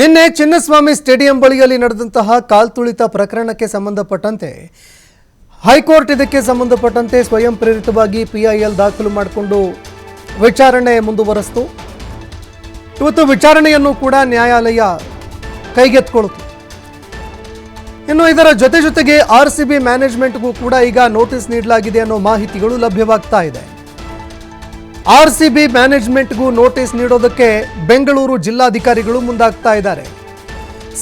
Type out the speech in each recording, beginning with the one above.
ನಿನ್ನೆ ಚಿನ್ನಸ್ವಾಮಿ ಸ್ಟೇಡಿಯಂ ಬಳಿಯಲ್ಲಿ ನಡೆದಂತಹ ಕಾಲ್ತುಳಿತ ಪ್ರಕರಣಕ್ಕೆ ಸಂಬಂಧಪಟ್ಟಂತೆ ಹೈಕೋರ್ಟ್ ಇದಕ್ಕೆ ಸಂಬಂಧಪಟ್ಟಂತೆ ಸ್ವಯಂ ಪ್ರೇರಿತವಾಗಿ ಪಿಐಎಲ್ ದಾಖಲು ಮಾಡಿಕೊಂಡು ವಿಚಾರಣೆ ಮುಂದುವರೆಸಿತು. ಇವತ್ತು ವಿಚಾರಣೆಯನ್ನು ಕೂಡ ನ್ಯಾಯಾಲಯ ಕೈಗೆತ್ಕೊಳ್ತು ಇನ್ನು ಇದರ ಜೊತೆ ಜೊತೆಗೆ ಆರ್ ಸಿ ಬಿ ಮ್ಯಾನೇಜ್ಮೆಂಟ್ಗೂ ಕೂಡ ಈಗ ನೋಟಿಸ್ ನೀಡಲಾಗಿದೆ ಅನ್ನೋ ಮಾಹಿತಿಗಳು ಲಭ್ಯವಾಗ್ತಾ ಇದೆ. ಆರ್ ಸಿ ಬಿ ಮ್ಯಾನೇಜ್ಮೆಂಟ್ಗೂ ನೋಟಿಸ್ ನೀಡೋದಕ್ಕೆ ಬೆಂಗಳೂರು ಜಿಲ್ಲಾಧಿಕಾರಿಗಳು ಮುಂದಾಗ್ತಾ ಇದ್ದಾರೆ.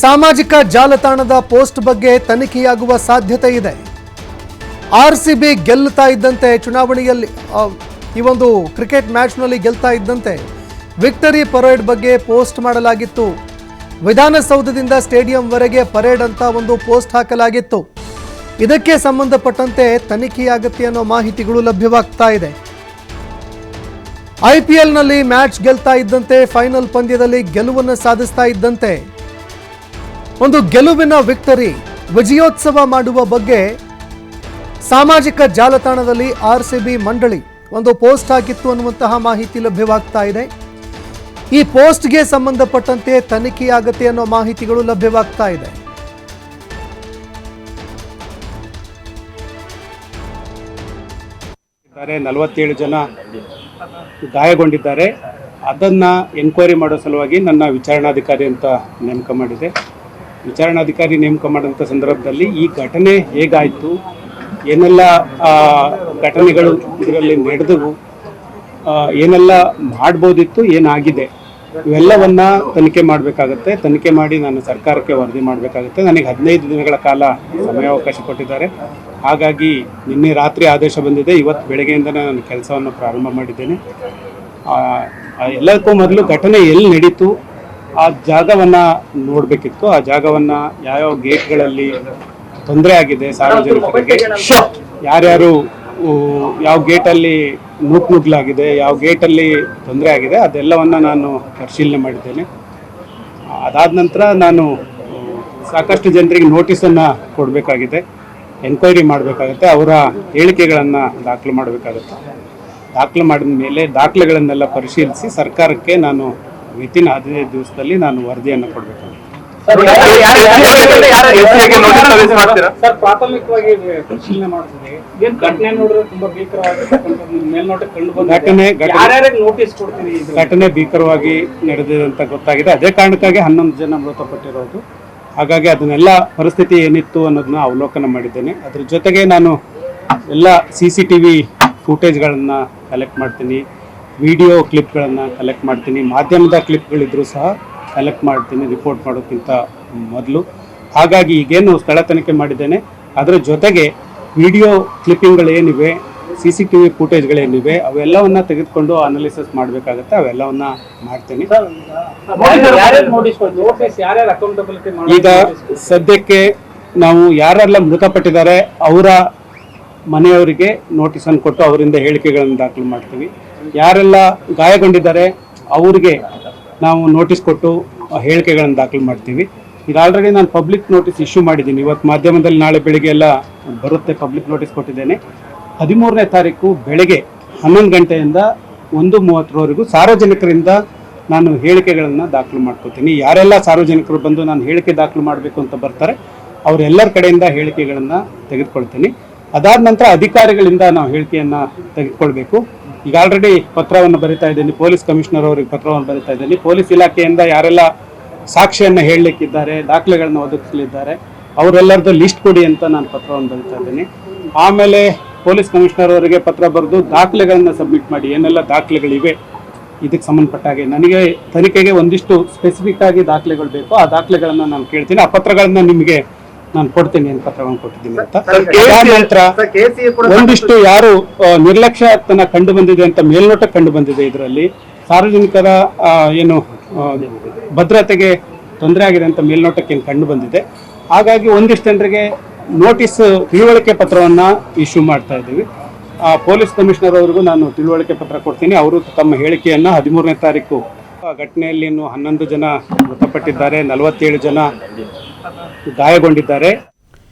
ಸಾಮಾಜಿಕ ಜಾಲತಾಣದ ಪೋಸ್ಟ್ ಬಗ್ಗೆ ತನಿಖೆಯಾಗುವ ಸಾಧ್ಯತೆ ಇದೆ. ಆರ್ ಸಿ ಬಿ ಗೆಲ್ಲುತ್ತಾ ಇದ್ದಂತೆ ಚುನಾವಣೆಯಲ್ಲಿ ಈ ಒಂದು ಕ್ರಿಕೆಟ್ ಮ್ಯಾಚ್ನಲ್ಲಿ ಗೆಲ್ತಾ ಇದ್ದಂತೆ ವಿಕ್ಟರಿ ಪರೇಡ್ ಬಗ್ಗೆ ಪೋಸ್ಟ್ ಮಾಡಲಾಗಿತ್ತು. ವಿಧಾನಸೌಧದಿಂದ ಸ್ಟೇಡಿಯಂವರೆಗೆ ಪರೇಡ್ ಅಂತ ಒಂದು ಪೋಸ್ಟ್ ಹಾಕಲಾಗಿತ್ತು. ಇದಕ್ಕೆ ಸಂಬಂಧಪಟ್ಟಂತೆ ತನಿಖೆಯಾಗುತ್ತೆ ಅನ್ನೋ ಮಾಹಿತಿಗಳು ಲಭ್ಯವಾಗ್ತಾ ಇದೆ. ಐಪಿಎಲ್ನಲ್ಲಿ ಮ್ಯಾಚ್ ಗೆಲ್ತಾ ಇದ್ದಂತೆ ಫೈನಲ್ ಪಂದ್ಯದಲ್ಲಿ ಗೆಲುವನ್ನು ಸಾಧಿಸ್ತಾ ಇದ್ದಂತೆ. ಒಂದು ಗೆಲುವಿನ ವಿಕ್ಟರಿ ವಿಜಯೋತ್ಸವ ಮಾಡುವ ಬಗ್ಗೆ ಸಾಮಾಜಿಕ ಜಾಲತಾಣದಲ್ಲಿ ಆರ್ ಸಿ ಬಿ ಮಂಡಳಿ ಒಂದು ಪೋಸ್ಟ್ ಹಾಕಿತ್ತು ಅನ್ನುವಂತಹ ಮಾಹಿತಿ ಲಭ್ಯವಾಗ್ತಾ ಇದೆ. ಈ ಪೋಸ್ಟ್ಗೆ ಸಂಬಂಧಪಟ್ಟಂತೆ ತನಿಖೆಯಾಗತ್ತೆ ಅನ್ನೋ ಮಾಹಿತಿಗಳು ಲಭ್ಯವಾಗ್ತಾ ಇದೆ. ಇದ್ದಾರೆ. ನಲವತ್ತೇಳು ಜನ ಗಾಯಗೊಂಡಿದ್ದಾರೆ. ಅದನ್ನು ಎನ್ಕ್ವೈರಿ ಮಾಡೋ ಸಲುವಾಗಿ ನನ್ನ ವಿಚಾರಣಾಧಿಕಾರಿ ಅಂತ ನೇಮಕ ಮಾಡಿದೆ. ವಿಚಾರಣಾಧಿಕಾರಿ ನೇಮಕ ಮಾಡೋಂಥ ಸಂದರ್ಭದಲ್ಲಿ ಈ ಘಟನೆ ಹೇಗಾಯಿತು? ಏನೆಲ್ಲ ಘಟನೆಗಳು ಇದರಲ್ಲಿ ನಡೆದವು? ಏನೆಲ್ಲ ಮಾಡ್ಬೋದಿತ್ತು? ಏನಾಗಿದೆ? ಇವೆಲ್ಲವನ್ನ ತನಿಖೆ ಮಾಡಬೇಕಾಗತ್ತೆ. ತನಿಖೆ ಮಾಡಿ ನಾನು ಸರ್ಕಾರಕ್ಕೆ ವರದಿ ಮಾಡಬೇಕಾಗುತ್ತೆ. ನನಗೆ ಹದಿನೈದು ದಿನಗಳ ಕಾಲ ಸಮಯಾವಕಾಶ ಕೊಟ್ಟಿದ್ದಾರೆ. ಹಾಗಾಗಿ ನಿನ್ನೆ ರಾತ್ರಿ ಆದೇಶ ಬಂದಿದೆ. ಇವತ್ತು ಬೆಳಗ್ಗೆಯಿಂದ ನಾನು ಕೆಲಸವನ್ನು ಪ್ರಾರಂಭ ಮಾಡಿದ್ದೇನೆ. ಎಲ್ಲದಕ್ಕೂ ಮೊದಲು ಘಟನೆ ಎಲ್ಲಿ ನಡೀತು ಆ ಜಾಗವನ್ನು ನೋಡಬೇಕಿತ್ತು. ಆ ಜಾಗವನ್ನು ಯಾವ್ಯಾವ ಗೇಟ್ಗಳಲ್ಲಿ ತೊಂದರೆ ಆಗಿದೆ ಸಾರ್ವಜನಿಕರಿಗೆ? ಯಾರ್ಯಾರು ಯಾವ ಗೇಟಲ್ಲಿ ನೂಕ್ ನುಗ್ಲಾಗಿದೆ ಯಾವ ಗೇಟಲ್ಲಿ ತೊಂದರೆ ಆಗಿದೆ ಅದೆಲ್ಲವನ್ನು ನಾನು ಪರಿಶೀಲನೆ ಮಾಡಿದ್ದೇನೆ. ಅದಾದ ನಂತರ ನಾನು ಸಾಕಷ್ಟು ಜನರಿಗೆ ನೋಟಿಸನ್ನು ಕೊಡಬೇಕಾಗಿದೆ. ಎನ್ಕ್ವೈರಿ ಮಾಡಬೇಕಾಗುತ್ತೆ ಅವರ ಹೇಳಿಕೆಗಳನ್ನು ದಾಖಲು ಮಾಡಬೇಕಾಗುತ್ತೆ. ದಾಖಲು ಮಾಡಿದ ಮೇಲೆ ದಾಖಲೆಗಳನ್ನೆಲ್ಲ ಪರಿಶೀಲಿಸಿ ಸರ್ಕಾರಕ್ಕೆ ನಾನು ವಿತಿನ್ ಹದಿನೈದು ದಿವಸದಲ್ಲಿ ನಾನು ವರದಿಯನ್ನು ಕೊಡಬೇಕಾಗುತ್ತೆ. ಘಟನೆ ಭೀಕರವಾಗಿ ನಡೆದಿದೆ ಅಂತ ಗೊತ್ತಾಗಿದೆ. ಅದೇ ಕಾರಣಕ್ಕಾಗಿ ಹನ್ನೊಂದು ಜನ ಮೃತಪಟ್ಟಿರೋದು. ಹಾಗಾಗಿ ಅದನ್ನೆಲ್ಲ ಪರಿಸ್ಥಿತಿ ಏನಿತ್ತು ಅನ್ನೋದನ್ನ ಅವಲೋಕನ ಮಾಡಿದ್ದೇನೆ. ಅದ್ರ ಜೊತೆಗೆ ನಾನು ಎಲ್ಲ ಸಿ ಸಿ ಟಿ ವಿ ಫೂಟೇಜ್ಗಳನ್ನು ಕಲೆಕ್ಟ್ ಮಾಡ್ತೀನಿ ವಿಡಿಯೋ ಕ್ಲಿಪ್ಗಳನ್ನು ಕಲೆಕ್ಟ್ ಮಾಡ್ತೀನಿ, ಮಾಧ್ಯಮದ ಕ್ಲಿಪ್ಗಳಿದ್ರೂ ಸಹ ಕಲೆಕ್ಟ್ ಮಾಡ್ತೀನಿ ರಿಪೋರ್ಟ್ ಮಾಡೋಕ್ಕಿಂತ ಮೊದಲು. ಹಾಗಾಗಿ ಈಗೇನು ಸ್ಥಳ ತನಿಖೆ ಮಾಡಿದ್ದೇನೆ. ಅದರ ಜೊತೆಗೆ ವಿಡಿಯೋ ಕ್ಲಿಪ್ಪಿಂಗ್ಗಳೇನಿವೆ ಸಿ ಸಿ ಟಿ ವಿ ಫೂಟೇಜ್ಗಳೇನಿವೆ ಅವೆಲ್ಲವನ್ನ ತೆಗೆದುಕೊಂಡು ಅನಾಲಿಸಿಸ್ ಮಾಡಬೇಕಾಗತ್ತೆ. ಅವೆಲ್ಲವನ್ನ ಮಾಡ್ತೀನಿ. ನೋಟಿಸ್ ನೋಟಿಸ್ ಈಗ ಸದ್ಯಕ್ಕೆ ನಾವು ಯಾರೆಲ್ಲ ಮೃತಪಟ್ಟಿದ್ದಾರೆ ಅವರ ಮನೆಯವರಿಗೆ ನೋಟಿಸನ್ನು ಕೊಟ್ಟು ಅವರಿಂದ ಹೇಳಿಕೆಗಳನ್ನು ದಾಖಲು ಮಾಡ್ತೀವಿ. ಯಾರೆಲ್ಲ ಗಾಯಗೊಂಡಿದ್ದಾರೆ ಅವರಿಗೆ ನಾವು ನೋಟಿಸ್ ಕೊಟ್ಟು ಹೇಳಿಕೆಗಳನ್ನು ದಾಖಲು ಮಾಡ್ತೀವಿ. ಈಗ ಆಲ್ರೆಡಿ ನಾನು ಪಬ್ಲಿಕ್ ನೋಟಿಸ್ ಇಶ್ಯೂ ಮಾಡಿದ್ದೀನಿ. ಇವತ್ತು ಮಾಧ್ಯಮದಲ್ಲಿ ನಾಳೆ ಬೆಳಿಗ್ಗೆ ಎಲ್ಲ ಬರುತ್ತೆ ಪಬ್ಲಿಕ್ ನೋಟಿಸ್ ಕೊಟ್ಟಿದ್ದೇನೆ. ಹದಿಮೂರನೇ ತಾರೀಕು ಬೆಳಗ್ಗೆ ಹನ್ನೊಂದು ಗಂಟೆಯಿಂದ ಒಂದು ಮೂವತ್ತರವರೆಗೂ ಸಾರ್ವಜನಿಕರಿಂದ ನಾನು ಹೇಳಿಕೆಗಳನ್ನು ದಾಖಲು ಮಾಡ್ಕೋತೀನಿ. ಯಾರೆಲ್ಲ ಸಾರ್ವಜನಿಕರು ಬಂದು ನಾನು ಹೇಳಿಕೆ ದಾಖಲು ಮಾಡಬೇಕು ಅಂತ ಬರ್ತಾರೆ, ಅವರೆಲ್ಲರ ಕಡೆಯಿಂದ ಹೇಳಿಕೆಗಳನ್ನು ತೆಗೆದುಕೊಳ್ತೀನಿ. ಅದಾದ ನಂತರ ಅಧಿಕಾರಿಗಳಿಂದ ನಾವು ಹೇಳಿಕೆಯನ್ನು ತೆಗೆದುಕೊಳ್ಬೇಕು. ಈಗ ಆಲ್ರೆಡಿ ಪತ್ರವನ್ನು ಬರಿತಾ ಇದ್ದೀನಿ, ಪೊಲೀಸ್ ಕಮಿಷನರ್ ಅವರಿಗೆ ಪತ್ರವನ್ನು ಬರಿತಾ ಇದ್ದೀನಿ. ಪೊಲೀಸ್ ಇಲಾಖೆಯಿಂದ ಯಾರೆಲ್ಲ ಸಾಕ್ಷಿಯನ್ನು ಹೇಳಲಿಕ್ಕಿದ್ದಾರೆ, ದಾಖಲೆಗಳನ್ನು ಒದಗಿಸಲಿದ್ದಾರೆ, ಅವರೆಲ್ಲರದ್ದು ಲಿಸ್ಟ್ ಕೊಡಿ ಅಂತ ನಾನು ಪತ್ರವನ್ನು ಬರಿತಾ ಇದ್ದೀನಿ. ಆಮೇಲೆ ಪೊಲೀಸ್ ಕಮಿಷನರ್ ಅವರಿಗೆ ಪತ್ರ ಬರೆದು ದಾಖಲೆಗಳನ್ನ ಸಬ್ಮಿಟ್ ಮಾಡಿ ಏನೆಲ್ಲ ದಾಖಲೆಗಳಿವೆ ಇದಕ್ಕೆ ಸಂಬಂಧಪಟ್ಟ ಹಾಗೆ ನನಗೆ ತನಿಖೆಗೆ ಒಂದಿಷ್ಟು ಸ್ಪೆಸಿಫಿಕ್ ಆಗಿ ದಾಖಲೆಗಳು ಬೇಕು ಆ ದಾಖಲೆಗಳನ್ನ ನಾನು ಕೇಳ್ತೀನಿ. ಆ ಪತ್ರಗಳನ್ನ ನಿಮಗೆ ನಾನು ಕೊಡ್ತೀನಿ ಏನು ಪತ್ರಗಳನ್ನು ಕೊಟ್ಟಿದ್ದೀನಿ ಅಂತ. ನಂತರ ಒಂದಿಷ್ಟು ಯಾರು ನಿರ್ಲಕ್ಷ್ಯತನ ಕಂಡು ಬಂದಿದೆ ಅಂತ ಮೇಲ್ನೋಟ ಕಂಡು ಬಂದಿದೆ ಇದರಲ್ಲಿ. ಸಾರ್ವಜನಿಕರ ಏನು ಭದ್ರತೆಗೆ ತೊಂದರೆ ಆಗಿದೆ ಅಂತ ಮೇಲ್ನೋಟಕ್ಕೆ ಕಂಡು ಬಂದಿದೆ. ಹಾಗಾಗಿ ಒಂದಿಷ್ಟು ಜನರಿಗೆ ನೋಟಿಸ್ ತಿಳುವಳಿಕೆ ಪತ್ರವನ್ನ ಇಶ್ಯೂ ಮಾಡ್ತಾ ಇದ್ದೀವಿ. ಆ, ಪೊಲೀಸ್ ಕಮಿಷನರ್ ಅವರಿಗೂ ನಾನು ತಿಳುವಳಿಕೆ ಪತ್ರ ಕೊಡ್ತೀನಿ. ಅವರು ತಮ್ಮ ಹೇಳಿಕೆಯನ್ನು ಹದಿಮೂರನೇ ತಾರೀಕು ಘಟನೆಯಲ್ಲಿ ಇನ್ನು ಹನ್ನೊಂದು ಜನ ಮೃತಪಟ್ಟಿದ್ದಾರೆ. ನಲವತ್ತೇಳು ಜನ ಗಾಯಗೊಂಡಿದ್ದಾರೆ.